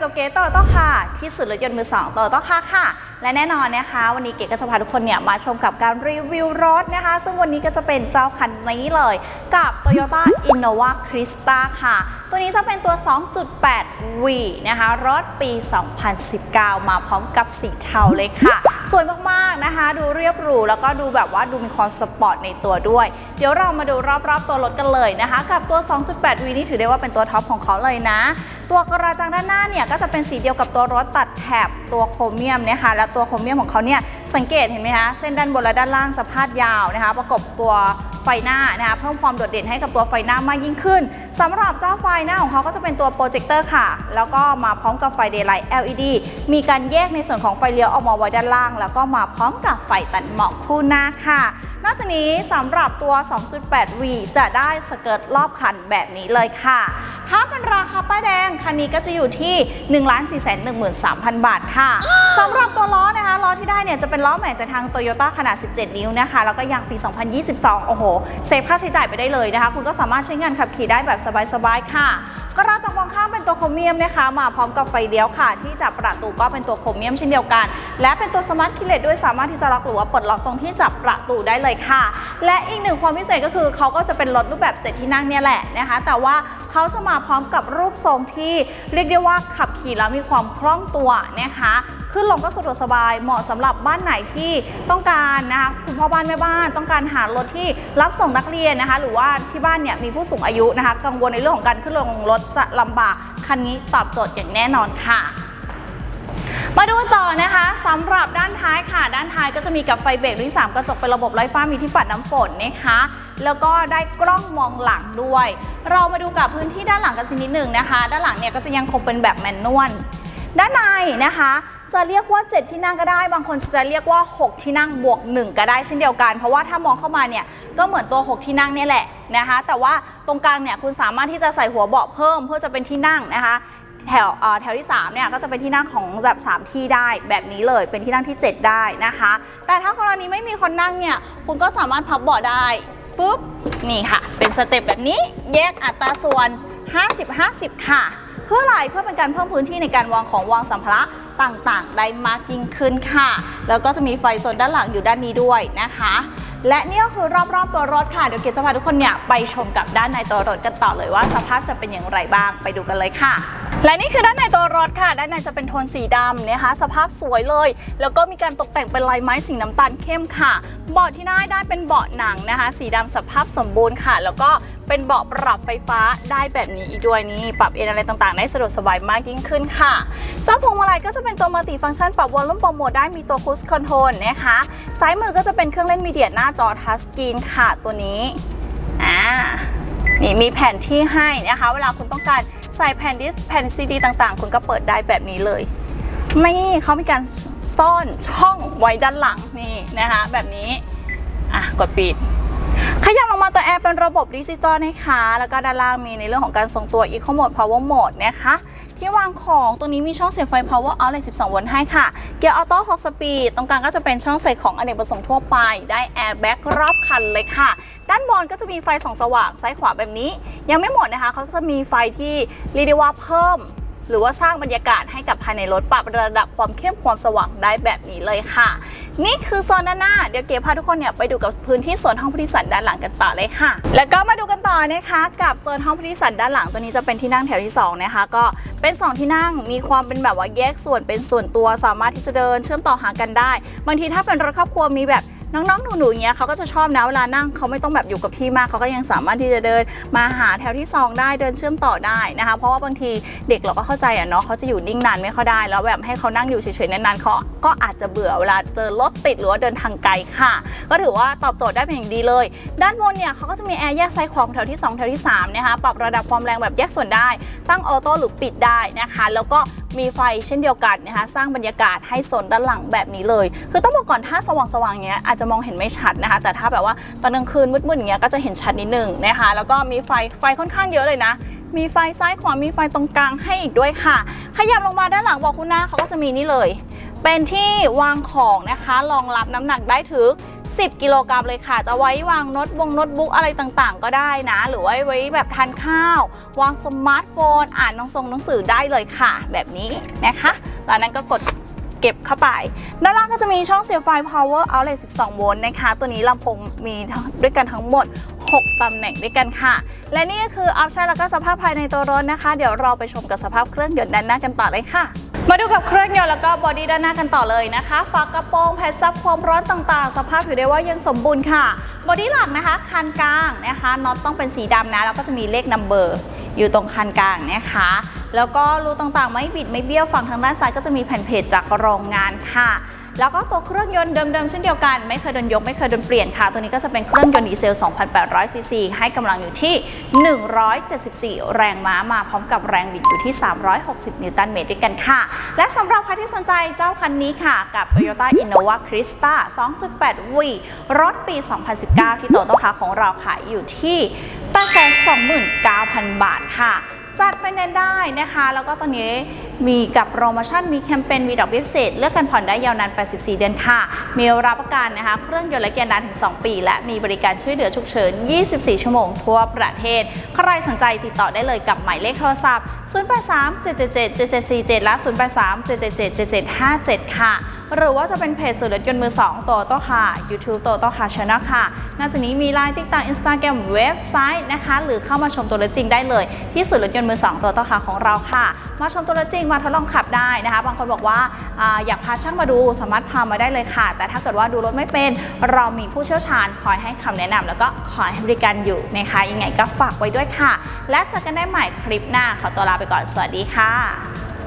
อยู่กับเก๋โตโต้ค่ะ ที่สุดรถยนต์มือสองโตโต้ค่ะค่ะ และแน่นอนนะคะ วันนี้เก๋ก็จะพาทุกคนเนี่ยมาชมกับการรีวิวรถนะคะ ซึ่งวันนี้ก็จะเป็นเจ้าคันนี้เลย กับ Toyota Innova Crista ค่ะ ตัวนี้จะเป็นตัว 2.8 V นะคะ รถปี 2019 มาพร้อมกับสีเทาเลยค่ะ สวยมากๆนะคะ ดูเรียบหรูแล้วก็ดูแบบว่าดูมีความสปอร์ตในตัวด้วย เดี๋ยวเรามาดูรอบๆตัวรถกันเลยนะคะ กับตัว 2.8 V นี่ถือได้ว่าเป็นตัวท็อปของเขาเลยนะ ตัวกระจังด้านหน้าเนี่ยก็จะเป็นสีเดียวกับตัวรถตัดแถบตัวโครเมียมนะคะและตัวโครเมียมของเขาเนี่ยสังเกตเห็นไหมคะเส้นด้านบนและด้านล่างจะพาดยาวนะคะ ประกบตัวไฟหน้านะคะเพิ่มความโดดเด่นให้กับตัวไฟหน้ามากยิ่งขึ้นสำหรับเจ้าไฟหน้าของเขาก็จะเป็นตัวโปรเจคเตอร์ค่ะ แล้วก็มาพร้อมกับไฟเดย์ไลท์ LED มีการแยกในส่วนของไฟเลี้ยวออกมาไว้ด้านล่าง แล้วก็มาพร้อมกับไฟตัดหมอกคู่หน้าค่ะนอกจากนี้สำหรับตัว 2.8V จะได้สเกิร์ตรอบคันแบบนี้เลยค่ะ ถ้าเป็นราคาป้ายแดงคันนี้ก็จะอยู่ที่ 1 4 1 3 0 0 0 บาทค่ะสำหรับตัวล้อนะคะล้อที่ได้เนี่ยจะเป็นล้อใหม่จากทาง Toyota ขนาด 17 นิ้วนะคะ แล้วก็ยางปี 2022 โอ้โหเซฟค่าใช้จ่ายไปได้เลยนะคะ คุณก็สามารถใช้งานขับขี่ได้แบบสบายๆค่ะก็ราจะมองข้ามเป็นตัวโครเมียมนะคะ มาพร้อมกับไฟเลี้ยวค่ะ ที่จับประตูก็เป็นตัวโครเมียมเช่นเดียวกัน และเป็นตัวสมาร์ทคิเลตด้วยสามารถที่จะล็อกหรือว่าปลดล็อกตรงที่จับประตูได้เลยค่ะ และอีกหนึ่งความพิเศษก็คือเขาก็จะเป็นรถรูปแบบเจ็ดที่นั่งเนี่ยแหละนะคะ แต่ว่า เขาจะมาพร้อมกับรูปทรงที่เรียกได้ว่าขับขี่แล้วมีความคล่องตัวนะคะขึ้นลงก็สะดวกสบายเหมาะสำหรับบ้านไหนที่ต้องการนะคะคุณพ่อบ้านแม่บ้านต้องการหารถที่รับส่งนักเรียนนะคะ หรือว่าที่บ้านเนี่ยมีผู้สูงอายุนะคะ กังวลในเรื่องของการขึ้นลงรถจะลำบากคันนี้ตอบโจทย์อย่างแน่นอนค่ะมาดูต่อนะคะสำหรับด้านท้ายค่ะ ด้านท้ายก็จะมีกับไฟเบรกด้วย3กระจกเป็นระบบไร้ฟ้ามีที่ปัดน้ำฝนนะคะ แล้วก็ได้กล้องมองหลังด้วย เรามาดูกับพื้นที่ด้านหลังกันสักนิดหนึ่งนะคะ ด้านหลังเนี่ยก็จะยังคงเป็นแบบแมนนวลด้านในนะคะจะเรียกว่า 7 ที่นั่งก็ได้ บางคนจะเรียกว่า 6 ที่นั่งบวก 1 ก็ได้เช่นเดียวกัน เพราะว่าถ้ามองเข้ามาเนี่ยก็เหมือนตัว 6 ที่นั่งเนี่ยแหละนะคะ แต่ว่าตรงกลางเนี่ยคุณสามารถที่จะใส่หัวเบาะเพิ่มเพื่อจะเป็นที่นั่งนะคะ แถวแถวที่3เนี่ยก็จะเป็นที่นั่งของแบบ 3 ที่ได้แบบนี้เลย เป็นที่นั่งที่ 7 ได้นะคะ แต่ถ้ากรณีไม่มีคนนั่งเนี่ยคุณก็สามารถพับเบาะได้ ปุ๊บ นี่ค่ะ เป็นสเต็ปแบบนี้แยกอัตราส่วน 50-50 ค่ะ เพื่ออะไรเพื่อเป็นการเพิ่มพื้นที่ในการวางของวางสัมภาระต่างๆ ได้มากยิ่งขึ้นค่ะ แล้วก็จะมีไฟโซนด้านหลังอยู่ด้านนี้ด้วยนะคะ และนี่ก็คือรอบๆตัวรถค่ะ เดี๋ยวเกดจะพาทุกคนเนี่ยไปชมกับด้านในตัวรถกันต่อเลยว่าสภาพจะเป็นอย่างไรบ้างไปดูกันเลยค่ะ และนี่คือด้านในตัวรถค่ะ ด้านในจะเป็นโทนสีดำนะคะ สภาพสวยเลย แล้วก็มีการตกแต่งเป็นลายไม้สีน้ำตาลเข้มค่ะ เบาะที่ได้ได้เป็นเบาะหนังนะคะ สีดำสภาพสมบูรณ์ค่ะ แล้วก็เป็นเบาะปรับไฟฟ้าได้แบบนี้อีกด้วยนี่ ปรับเอนอะไรต่างๆ ได้สะดวกสบายมากยิ่งขึ้นค่ะ เจ้าพวงมาลัยก็จะเป็นตัวมัลติฟังก์ชันปรับวอลลุ่มโปรโมทได้มีตัวคูสคอนโทรลนะคะ ซ้ายมือก็จะเป็นเครื่องเล่นมีเดียหน้าจอทัชสกรีนค่ะตัวนี้ อ่า นี่มีแผ่นที่ให้นะคะ เวลาคุณต้องการ ส่แผ่นดิสแผ่นซีดีต่างๆ คุณก็เปิดได้แบบนี้เลย ไม่เขามีการซ่อนช่องไว้ด้านหลังนี่นะคะแบบนี้อะกดปิด ยับลงมาตัวแอร์เป็นระบบดิจิตอลนะคะ แล้วก็ด้านล่างมีในเรื่องของการทรงตัว Eco Mode Power Mode นะคะ ที่วางของตรงนี้มีช่องเสียบไฟ Power Outlet 12 โวลต์ให้ค่ะ เกียร์ออโต้6สปีด ตรงกลางก็จะเป็นช่องใส่ของอเนกประสงค์ทั่วไป ได้แอร์แบ็กรอบคันเลยค่ะ ด้านบนก็จะมีไฟส่องสว่างซ้ายขวาแบบนี้ ยังไม่หมดนะคะ เขาจะมีไฟที่เรียกได้ว่าเพิ่ม หรือว่าสร้างบรรยากาศให้กับภายในรถปรับระดับความเข้มความสว่างได้แบบนี้เลยค่ะ นี่คือโซนด้านหน้าเดี๋ยวเก๋พาทุกคนเนี่ยไปดูกับพื้นที่โซนห้องผู้โดยสารด้านหลังกันต่อเลยค่ะ แล้วก็มาดูกันต่อนะคะกับโซนห้องผู้โดยสารด้านหลังตัวนี้จะเป็นที่นั่งแถวที่สองนะคะก็เป็น 2 ที่นั่งมีความเป็นแบบว่าแยกส่วนเป็นส่วนตัวสามารถที่จะเดินเชื่อมต่อหากันได้ บางทีถ้าเป็นรถครอบครัวมีแบบ น้องๆหนูๆอย่างเงี้ยเขาก็จะชอบนะเวลานั่งเขาไม่ต้องแบบอยู่กับที่มากเขาก็ยังสามารถที่จะเดินมาหาแถวที่สองได้เดินเชื่อมต่อได้นะคะ เพราะว่าบางทีเด็กเราก็เข้าใจอะเนาะเขาจะอยู่นิ่งนานไม่ค่อยได้แล้วแบบให้เขานั่งอยู่เฉยๆนานๆเขาก็อาจจะเบื่อเวลาเจอรถติดหรือว่าเดินทางไกลค่ะ ก็ถือว่าตอบโจทย์ได้เป็นอย่างดีเลย ด้านบนเนี่ยเขาก็จะมีแอร์แยกซ้ายขวาแถวที่ 2 แถวที่3นะคะปรับระดับความแรงแบบแยกส่วนได้ ตั้งออโต้หรือปิดได้นะคะ แล้วก็มีไฟเช่นเดียวกันนะคะ สร้างบรรยากาศให้โซนด้านหลังแบบนี้เลย คือต้องบอกก่อนถ้าสว่างๆเงี้ยอาจจะมองเห็นไม่ชัดนะคะ แต่ถ้าแบบว่าตอนกลางคืนมืดๆอย่างเงี้ยก็จะเห็นชัดนิดนึงนะคะ แล้วก็มีไฟไฟค่อนข้างเยอะเลยนะมีไฟซ้ายขวามีไฟตรงกลางให้อีกด้วยค่ะ ขยับลงมาด้านหลังบอกคุณหน้าเขาก็จะมีนี่เลย เป็นที่วางของนะคะรองรับน้ำหนักได้ถึง 10 กิโลกรัมเลยค่ะ จะไว้วางโน้ตบงโน้ตบุ๊กอะไรต่างๆ ก็ได้นะ หรือว่าไว้แบบทานข้าว วางสมาร์ทโฟน อ่านหนังทรงหนังสือได้เลยค่ะ แบบนี้นะคะจากนั้นก็กด เก็บเข้าไป ด้านล่างก็จะมีช่องเสียบไฟ power outlet 12 โวลต์นะคะ ตัวนี้ลำโพงมีด้วยกันทั้งหมด 6 ตำแหน่งด้วยกันค่ะ และนี่ก็คือออปชั่นแล้วก็สภาพภายในตัวรถนะคะ เดี๋ยวเราไปชมกับสภาพเครื่องยนต์ด้านหน้ากันต่อเลยค่ะมาดูกับเครื่องยนต์แล้วก็บอดี้ด้านหน้ากันต่อเลยนะคะ ฝากระโปรงแผ่นซับความร้อนต่างๆ สภาพถือได้ว่ายังสมบูรณ์ค่ะ บอดี้หลักนะคะ คันกลางนะคะน็อตต้องเป็นสีดำนะ แล้วก็จะมีเลขนัมเบอร์อยู่ตรงคันกลางนะคะ แล้วก็รูต่างๆ ไม่บิดไม่เบี้ยวฝั่งทางด้านซ้ายก็จะมีแผ่นเพจจากโรงงานค่ะ แล้วก็ตัวเครื่องยนต์เดิมๆเช่นเดียวกัน ไม่เคยโดนยกไม่เคยโดนเปลี่ยนค่ะ ตัวนี้ก็จะเป็นเครื่องยนต์ดีเซล 2,800 ซีซี ให้กำลังอยู่ที่ 174 แรงม้ามาพร้อมกับแรงบิดอยู่ที่ 360 นิวตันเมตรด้วยกันค่ะ และสำหรับใครที่สนใจเจ้าคันนี้ค่ะ กับ Toyota Innova Crista 2.8 V รถปี 2019 ที่โตโต้คาของเราขายอยู่ที่829,000 บาทค่ะ จัดไฟแนนซ์ได้นะคะ แล้วก็ตอนนี้มีกับโปรโมชั่นมีแคมเปญมีดอกเบี้ยพิเศษเลือกกันผ่อนได้ยาวนาน 84 เดือนค่ะ มีรับประกันนะคะ เครื่องยนต์และเกียร์นานถึง 2 ปี และมีบริการช่วยเหลือฉุกเฉิน 24 ชั่วโมงทั่วประเทศ ใครสนใจติดต่อได้เลยกับหมายเลขโทรศัพท์ 083 777 7747 และ 083 777 7757 ค่ะ หรือว่าจะเป็นเพจสุดรถยนต์มือ 2 โตโต้ค่ะ YouTube โตโต้ค่ะช anel ค่ะ นอกจากนี้มีไลน์ติ๊กต็อกอินสตาแกรมเว็บไซต์นะคะ หรือเข้ามาชมตัวรถจริงได้เลย ที่สุดรถยนต์มือ 2 โตโต้ค่ะของเราค่ะ มาชมตัวรถจริงมาทดลองขับได้นะคะ บางคนบอกว่า อยากพาช่างมาดูสามารถพามาได้เลยค่ะ แต่ถ้าเกิดว่าดูรถไม่เป็นเรามีผู้เชี่ยวชาญคอยให้คำแนะนำแล้วก็คอยให้บริการอยู่นะคะยังไงก็ฝากไว้ด้วยค่ะ และเจอกันได้ใหม่คลิปหน้าขอตัวลาไปก่อนสวัสดีค่ะ